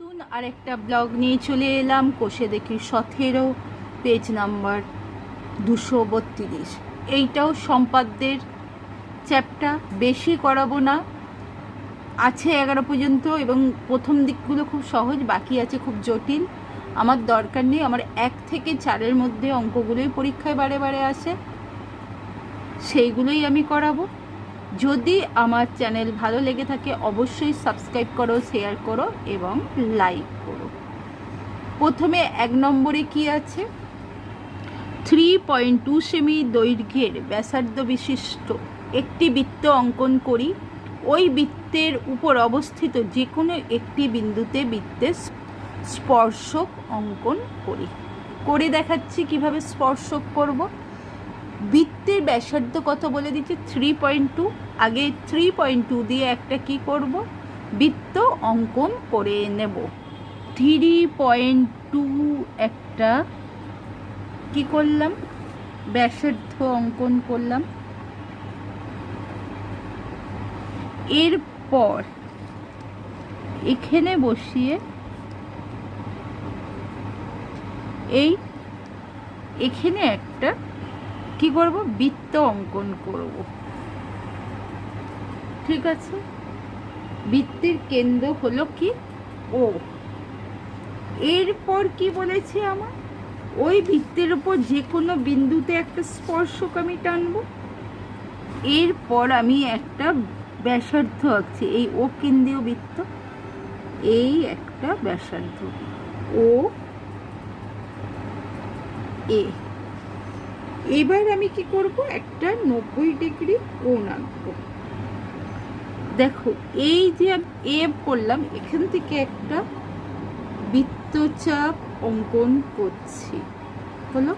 নতুন আরেকটা ব্লগ নিয়ে চলে এলাম। কোষে দেখি সতেরো পেজ নাম্বার দুশো বত্রিশ। এইটাও সম্পাদ্যের চ্যাপ্টার বেশি করাবো না। আছে এগারো পর্যন্ত এবং প্রথম দিকগুলো খুব সহজ, বাকি আছে খুব জটিল। আমার দরকার নেই, আমার এক থেকে চারের মধ্যে অঙ্কগুলোই পরীক্ষায় বারে বারে আসে। সেইগুলোই আমি করাবো। যদি আমার চ্যানেল ভালো লেগে থাকে, অবশ্যই সাবস্ক্রাইব করো, শেয়ার করো এবং লাইক করো। প্রথমে এক নম্বরে কি আছে? থ্রি পয়েন্ট টু সেমি দৈর্ঘ্যের ব্যাসার্ধ বিশিষ্ট একটি বৃত্ত অঙ্কন করি। ওই বৃত্তের উপর অবস্থিত যে কোনো একটি বিন্দুতে বৃত্তের স্পর্শক অঙ্কন করি। করে দেখাচ্ছি কীভাবে স্পর্শক করব। বৃত্তের ব্যাসার্ধ কত বলে দিচ্ছে? থ্রি পয়েন্ট টু আগে থ্রি পয়েন্ট টু দিয়ে একটা কি করব? বৃত্ত অঙ্কন করে নেব। থ্রি পয়েন্ট টু একটা কি করলাম? ব্যাসার্ধ অঙ্কন করলাম। এরপর এখানে বসিয়ে এই এখানে একটা কি করব? বৃত্ত অঙ্কন করব। ঠিক আছে? বৃত্তের কেন্দ্র হলো কি? ও। এরপর কি বলেছে আমার? ওই বৃত্তের উপর যে কোনো বিন্দুতে একটা স্পর্শক আমি টানব। এরপর আমি একটা ব্যাসার্ধ আঁকছি, এই ও কেন্দ্রীয় বৃত্ত। এই একটা ব্যাসার্ধ। ও, এ। এবার আমি কি করব? একটা নব্বই ডিগ্রি কোণ আঁকবো। দেখো, এই যে এ করলাম, এখান থেকে একটা বৃত্তচাপ অঙ্কন করছি। হলো?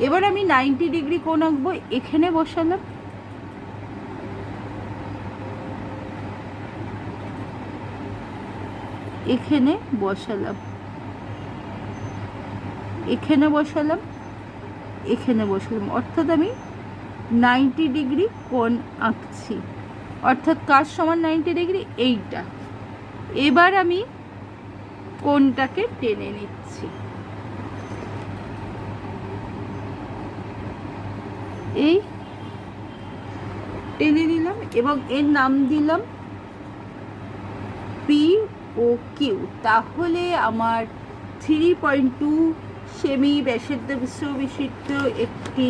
এবার আমি নাইনটি ডিগ্রি কোণ আঁকবো, এখানে বসালাম। এখানে বসালাম। এখানে বসালাম। এখানে বসালাম অর্থাৎ আমি নাইনটি ডিগ্রি কোণ আঁকছি। অর্থাৎ কার সমান নাইনটি ডিগ্রি এইটা। এবার আমি কোণটাকে টেনে নিচ্ছি। এই টেনে নিলাম এবং এর নাম দিলাম পি ও কিউ তাহলে আমার থ্রি পয়েন্ট টু সেমি ব্যাসার্ধ বিশ্ববিশিষ্ট একটি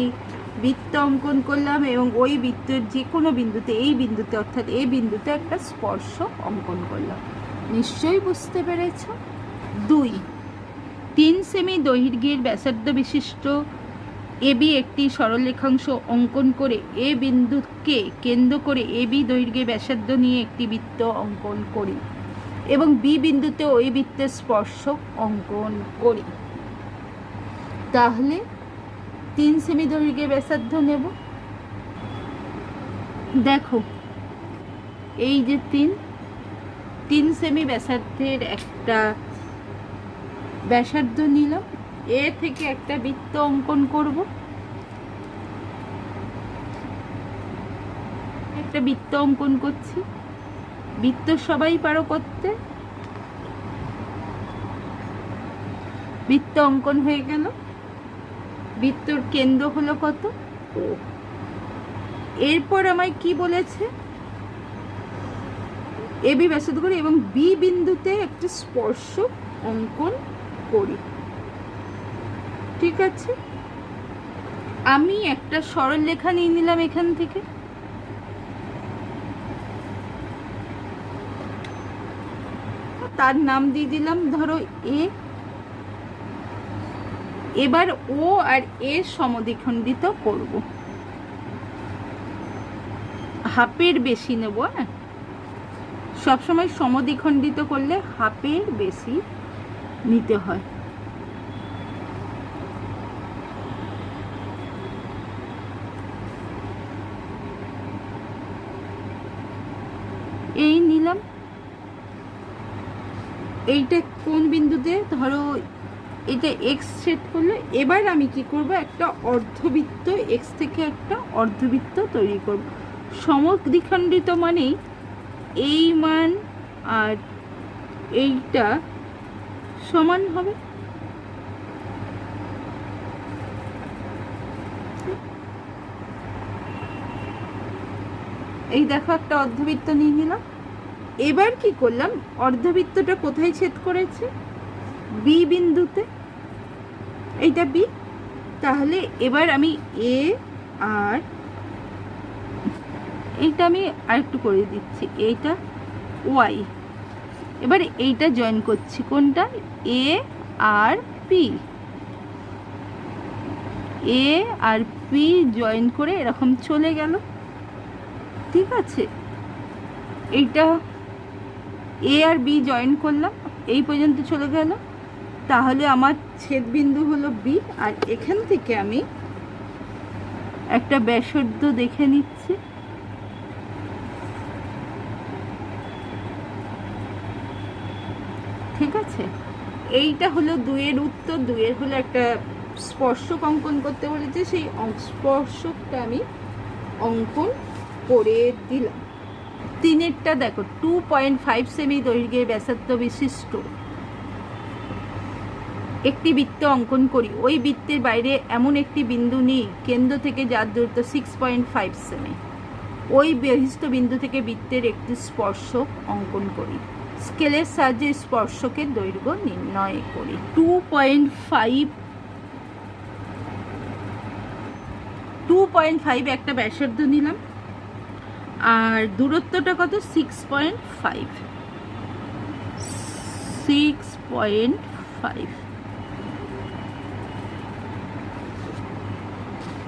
বৃত্ত অঙ্কন করলাম এবং ওই বৃত্তের যে কোনো বিন্দুতে, এই বিন্দুতে অর্থাৎ এই বিন্দুতে একটা স্পর্শ অঙ্কন করলাম। নিশ্চয়ই বুঝতে পেরেছ? দুই। তিন সেমি দৈর্ঘ্যের ব্যাসার্ধ বিশিষ্ট এবি একটি সরলরেখাংশ অঙ্কন করে এ বিন্দুকে কেন্দ্র করে এবি দৈর্ঘ্যে ব্যাসার্ধ নিয়ে একটি বৃত্ত অঙ্কন করি এবং বি বিন্দুতে ওই বৃত্তের স্পর্শক অঙ্কন করি। তাহলে তিন সেমি দৈর্ঘ্যে ব্যাসার্ধ নেব। দেখো, এই যে তিন তিন সেমি ব্যাসার্ধের একটা ব্যাসার্ধ নিলাম এ থেকে একটা বৃত্ত অঙ্কন করব। একটা বৃত্ত অঙ্কন করছি। বৃত্ত সবাই পারো করতে? বৃত্ত অঙ্কন হয়ে গেল। বৃত্তর কেন্দ্র হলো কত? ও। এরপর আমায় কি বলেছে? এবি ব্যাসার্ধ করি এবং বি বিন্দুতে একটি স্পর্শ অঙ্কন করি। ঠিক আছে? আমি একটা সরল লেখা নিয়ে নিলাম এখান থেকে। তার নাম দিয়ে দিলাম ধরো এ এবার ও আর এ সমদ্বিখণ্ডিত করব। হাফের বেশি নেব হ্যাঁ? সবসময় সমদ্বিখণ্ডিত করলে হাফের বেশি নিতে হয়। এই নিলাম। এইটা কোন বিন্দুতে? ধরো এটা এক্স সেট করল এবার আমি কি করব? একটা অর্ধবৃত্ত এক্স থেকে একটা অর্ধবৃত্ত তৈরি করব। সমদ্বিখণ্ডিত মানেই এই মান আর এইটা সমান হবে। এই দেখো একটা অর্ধবৃত্ত নিয়ে নিলাম। এবার কি করলাম? অর্ধবৃত্তটা কোথায় ছেদ করেছে? বি বিন্দুতে? এইটা বি তাহলে এবার আমি এ আর এইটা আমি আরেকটু করে দিচ্ছি। এইটা ওয়াই এবার এইটা জয়েন করছি। কোনটা? A R P A R P join করে এরকম চলে গেল। ঠিক আছে? এইটা এ আর বি জয়েন করলাম। এই পর্যন্ত চলে গেল। তাহলে আমার ছেদবিন্দু হলো বি আর এখান থেকে আমি একটা ব্যাসার্ধ দেখে নিচ্ছি। ঠিক আছে? এইটা হলো দুইয়ের উত্তর দুয়ের হলো একটা স্পর্শক অঙ্কন করতে বলেছে, সেই স্পর্শকটা আমি অঙ্কন করে দিলাম। তিনেরটা দেখো টু পয়েন্ট ফাইভ সেমি দৈর্ঘ্যের ব্যাসার্ধ বিশিষ্ট। একটি বৃত্ত অঙ্কন করি। ওই বৃত্তের বাইরে এমন একটি বিন্দু নিই, কেন্দ্র থেকে যার দূরত্ব সিক্স পয়েন্ট ফাইভ সেমি ওই বহিষ্ঠ বিন্দু থেকে বৃত্তের একটি স্পর্শক অঙ্কন করি। স্কেলের সাহায্যে স্পর্শকের দৈর্ঘ্য নির্ণয় করি। Two point five two point five একটা ব্যাসার্ধ নিলাম। আর দূরত্বটা কত? Six point five six point five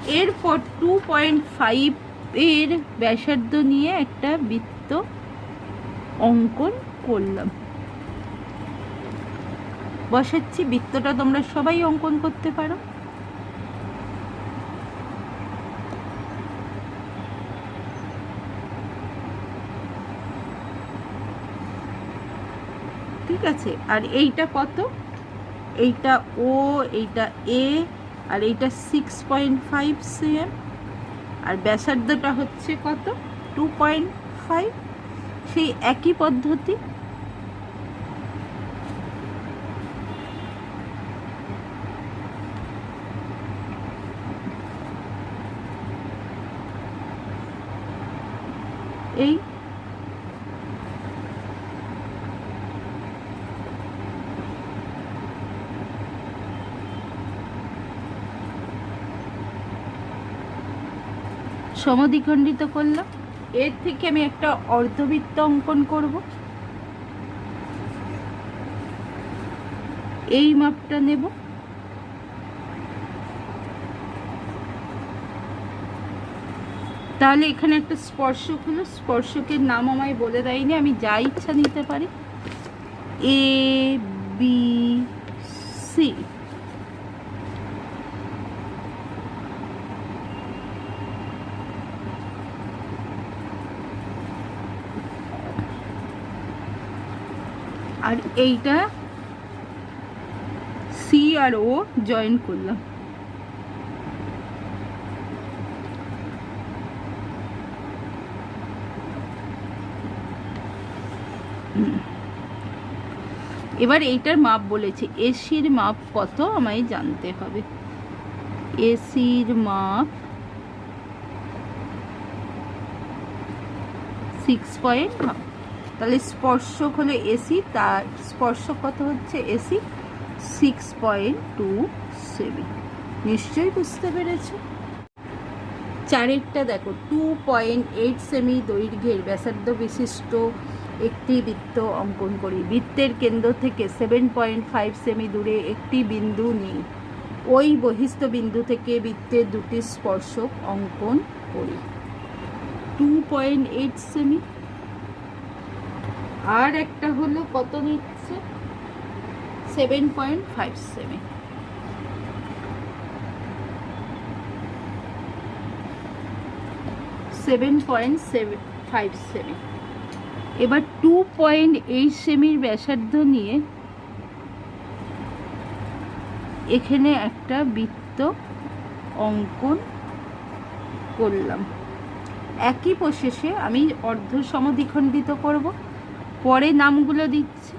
এরপর টু পয়েন্ট ফাইভ এর ব্যাসার্ধ নিয়ে একটা বৃত্ত অঙ্কন করলাম। বসাচ্ছি, বৃত্তটা তোমরা সবাই অঙ্কন করতে পারো। ঠিক আছে, আর এইটা কত? এইটা ও এইটা এ আর এইটা সিক্স পয়েন্ট ফাইভ সিএম আর ব্যাসার্ধটা হচ্ছে কত? টু পয়েন্ট ফাইভ সেই একই পদ্ধতি। এই সমদ্বিখণ্ডিত করলাম এর থেকে আমি একটা অর্ধবৃত্ত অঙ্কন করব। এই মাপটা নেব। তাহলে এখানে একটা স্পর্শক হলো। স্পর্শকের নাম আমায় বলে দেয়নি, আমি যা ইচ্ছা নিতে পারি। এ বি সি আর এইটা সি আর ও জয়েন করলাম। এবার এইটার মাপ বলেছে এসির মাপ কত আমায় জানতে হবে। এসির মাপ সিক্স পয়েন্ট তাহলে স্পর্শক হলো এসি তার স্পর্শক কত হচ্ছে AC six point two seven নিশ্চয়ই বুঝতে পেরেছ? চারেরটা দেখো টু পয়েন্ট এইট সেমি দৈর্ঘ্যের ব্যাসার্ধ বিশিষ্ট একটি বৃত্ত অঙ্কন করি। বৃত্তের কেন্দ্র থেকে সেভেন পয়েন্ট ফাইভ সেমি দূরে একটি বিন্দু নিই। ওই বহিস্থ বিন্দু থেকে বৃত্তের দুটি স্পর্শক অঙ্কন করি। টু পয়েন্ট এইট সেমি আর একটা হলো কত নিচ্ছে? সেভেন পয়েন্ট ফাইভ সেমি সেভেন পয়েন্ট সেভেন ফাইভ সেমি এবার টু পয়েন্ট এইট সেমির ব্যাসার্ধ নিয়ে এখানে একটা বৃত্ত অঙ্কন করলাম। একই প্রসেসে আমি অর্ধ সমদ্বিখণ্ডিত করব। পরে নামগুলো দিচ্ছে।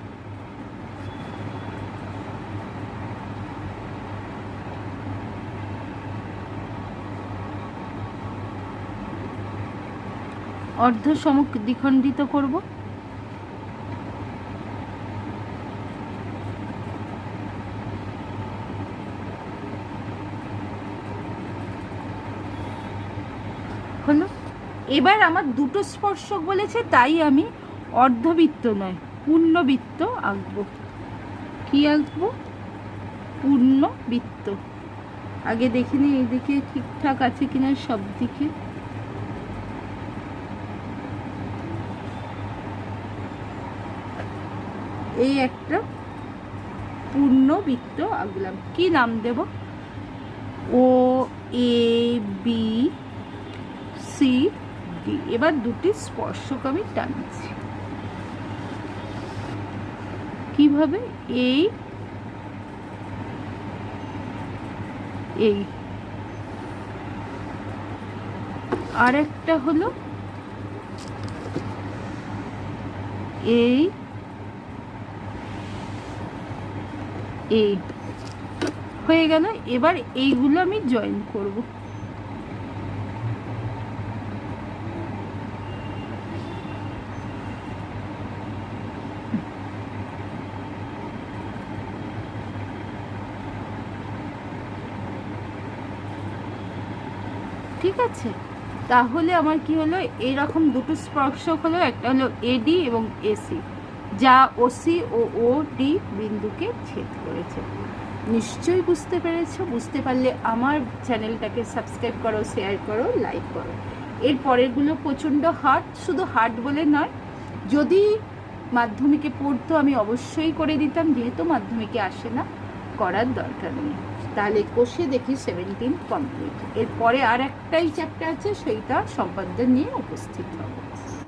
অর্ধ সম দ্বিখণ্ডিত করব। হলো, এবার আমার দুটো স্পর্শক বলেছে, তাই আমি অর্ধবৃত্ত নয়, পূর্ণবৃত্ত আঁকবো। কি আঁকবো? পূর্ণবৃত্ত। আগে দেখে নিই এদিকে ঠিকঠাক আছে কিনা সব দিকে। এই একটা পূর্ণবৃত্ত আঁকলাম। কি নাম দেব? O, A, B, C, D. এবার দুটি স্পর্শক আমি টানছি। কীভাবে? এই এই। আরেকটা হলো এই এই। হয়ে গেল এবার এইগুলো আমি জয়েন করব। ঠিক আছে? তাহলে আমার কি হলো? এরকম দুটো স্পর্শক হলো, একটা হলো এডি এবং এসি যা ওসি ও ও ডি বিন্দুকে ছেদ করেছে। নিশ্চয়ই বুঝতে পেরেছ? বুঝতে পারলে আমার চ্যানেলটাকে সাবস্ক্রাইব করো, শেয়ার করো, লাইক করো। এর পরেরগুলো প্রচণ্ড হার্ড শুধু হার্ড বলে নয়, যদি মাধ্যমিকে পড়তো আমি অবশ্যই করে দিতাম, যেহেতু মাধ্যমিকে আসে না, করার দরকার নেই। তাহলে কষে দেখি সেভেন্টিন কমপ্লিট এরপরে আর একটাই চ্যাপ্টার আছে, সেইটা সম্পাদ্য নিয়ে উপস্থিত হব।